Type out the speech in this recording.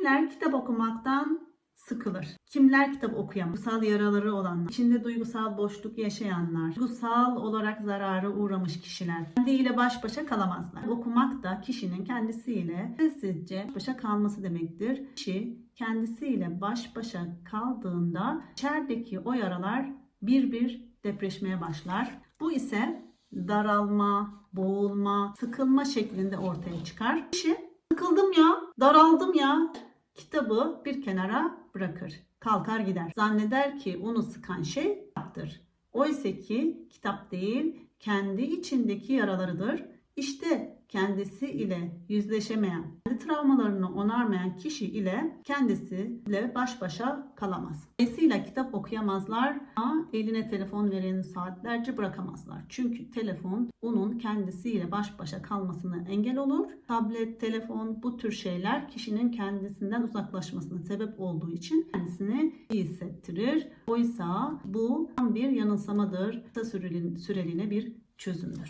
Kimler kitap okumaktan sıkılır? Kimler kitap okuyamaz? Duygusal yaraları olanlar, içinde duygusal boşluk yaşayanlar, duygusal olarak zarara uğramış kişiler kendiyle baş başa kalamazlar. Okumak da kişinin kendisiyle sessizce baş başa kalması demektir. Kişi kendisiyle baş başa kaldığında içerideki o yaralar bir bir depreşmeye başlar. Bu ise daralma, boğulma, sıkılma şeklinde ortaya çıkar. Kişi sıkıldım ya, daraldım ya kitabı bir kenara bırakır. Kalkar gider. Zanneder ki onu sıkan şey kitaptır. Oysa ki kitap değil, kendi içindeki yaralarıdır. İşte kendisi ile yüzleşemeyen, travmalarını onarmayan kişi ile kendisiyle baş başa kalamaz. Dolayısıyla kitap okuyamazlar ama eline telefon vereni saatlerce bırakamazlar. Çünkü telefon onun kendisiyle baş başa kalmasına engel olur. Tablet, telefon bu tür şeyler kişinin kendisinden uzaklaşmasına sebep olduğu için kendisini iyi hissettirir. Oysa bu tam bir yanılsamadır. Kısa süreli- süreliğine bir çözümdür.